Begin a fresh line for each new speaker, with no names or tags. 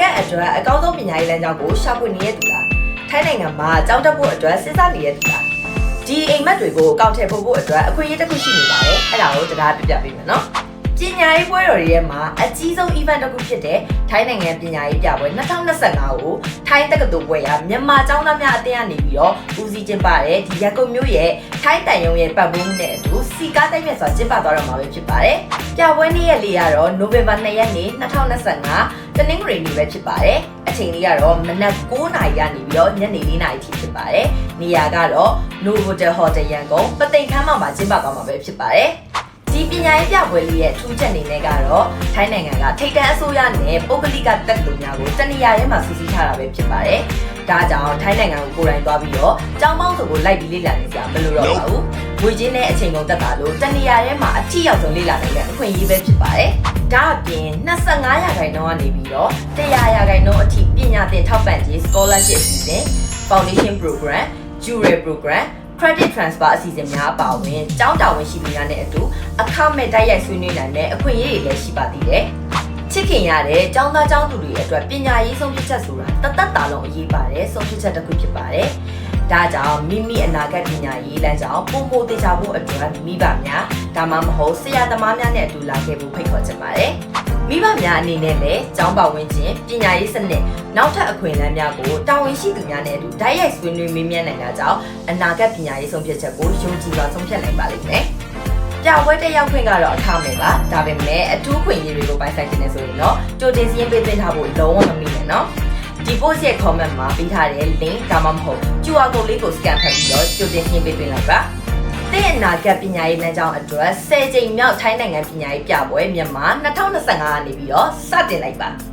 ဂတ်အတွက်အကောင်းဆုံးပညာရေးလမ်းကြောင်းကိုရှာဖွေနေတဲ့သူလားထိုင်းနိုင်ငံမှာကြောင်းတက်ဖို့အတွက်စဉ်းစားနေတဲ့သူလားဒီအိမ်မက်တွေကိုအကောင့်ထည့်ဖို့ဖို့အတွက်အခွင့်အရေးတစ်ခုရှိနေပါတယ်အဲ့ဒါကိုတရားပြပြပေးမယ်နော်ပညာရေးပွဲတော်တွေထဲမှာအကြီးဆုံး event တစ်ခုဖြစ်တဲ့ထိုင်းနိုင်ငံပညာရေးပြပွဲ2025ကိုထိုင်းတက္ကသိုလ်ပွဲရမြန်မာကျောင်းသားများအသင်းကနေပြီးတော့ဦးစီးကျင်းပတဲ့ဒီရကုံမျိုးရဲ့ထိုင်းတန်ယုံရဲ့ပတ်ဝန်းမှုနဲ့အတူ စီကားတိုက်မြတ်စွာကျင်းပသွားတော့မှာပဲဖြစ်ပါတယ်။ပြပွဲနေ့ရက်လေးကတော့နိုဝင်ဘာ2ရက်နေ့2025တနင်္ဂနွေနေ့ပဲဖြစ်ပါတယ်။အချိန်လေးကတော့မနက်9:00နာရီကနေပြီးတော့ညနေ4:00နာရီထိဖြစ်ပါတယ်။နေရာကတော့ Novotel Hotel ရန်ကုန်ပသိမ်ခမ်းမမှာကျင်းပသွားမှာပဲဖြစ်ပါတယ်။ဒီပညာရေးပြပွဲလေးရဲ့ထူးချက်အနေနဲ့ကတော့ထိုင်းနိုင်ငံကထိပ်တန်းအစိုးရနဲ့ပုဂ္ဂလိကတက်လူများကိုတနေရာထဲမှာစီစီထားတာပဲဖြစ်ပါတယ်။ ဒါကြောင့်ထိုင်းနိုင်ငံကိုကိုယ်တိုင်သွားပြီးတော့ကျောင်းပေါင်းစုံကိုလိုက်ပြီးလေ့လာနေကြမလို့တော့ပါဘူး။ငွေချင်းနဲ့အချိန်ကုန်တက်တာလို့တနေရာထဲမှာအထီရောက်ဆုံးလေ့လာနိုင်တဲ့အခွင့်အရေးပဲဖြစ်ပါတယ်။ဒါအပြင်25ရာခိုင်နှုန်းကနေပြီးတော့100ရာခိုင်နှုန်းအထိပညာသင်ထောက်ပံ့ခြင်း scholarship အစီအစဉ် foundation program, jewelry program credit transfer အစီအစဉ်များအပါအဝင်ကျောင်းတာဝန်ရှိသူများနဲ့အတူအခမဲ့တိုက်ရိုက်ဆွေးနွေးနိုင်တဲ့အခွင့်အရေးတွေလည်းရှိပါသေးတယ်။ ချစ်ခင်ရတဲ့ကျောင်းသားကျောင်းသူတွေအတွက်ပညာရေးဆုံးဖြတ်ချက်ဆိုတာတသက်တာလုံးအရေးပါတယ်ဆုံးဖြတ်ချက်တစ်ခုဖြစ်ပါတယ်။ဒါကြောင့်မိမိအနာဂတ်ပညာရေးလမ်းကြောင်းပုံပိုသေးချဖို့အတွက်မိဘများဒါမှမဟုတ်ဆရာသမားများနဲ့အတူလာခဲ့ဖို့ဖိတ်ခေါ်ချင်ပါတယ်။မိဘများအနေနဲ့လည်းကျောင်းပါဝင်ခြင်းပညာရေးစနစ်နောက်ထပ်အခွင့်အလမ်းများကိုတာဝန်ရှိသူများနဲ့အတူတိုက်ရိုက်ဆွေးနွေးမေးမြန်းနိုင်တာကြောင့်အနာဂတ်ပညာရေးဆုံးဖြတ်ချက်ကိုယုံကြည်စွာဆုံးဖြတ်နိုင်ပါလိမ့်မယ်။ ပြပွဲတက်ရောက်ခွင့်ကတော့အခမဲ့ပါဒါပေမဲ့အထူးခွင့်ရေးတွေကိုပိုင်ဆိုင်ခြင်းနဲ့ဆိုရင်တော့ကြိုတင်စည်းရင်းပေးသွင်းထားဖို့လုံးဝမမိနဲ့နော်။ဒီ post ရဲ့ comment မှာပေးထားတဲ့ link ဒါမှမဟုတ် QR code လေးကို scan ဖတ်ပြီးတော့ကြိုတင်စည်းရင်းပေးသွင်းလိုက်ပါ။တဲ့နာဂတ်ပညာရေးလမ်းကြောင်းအတွက်10ကြိမ်မြောက်ထိုင်းနိုင်ငံပညာရေးပြပွဲမြန်မာ2025ကနေပြီးတော့စတင်လိုက်ပါ။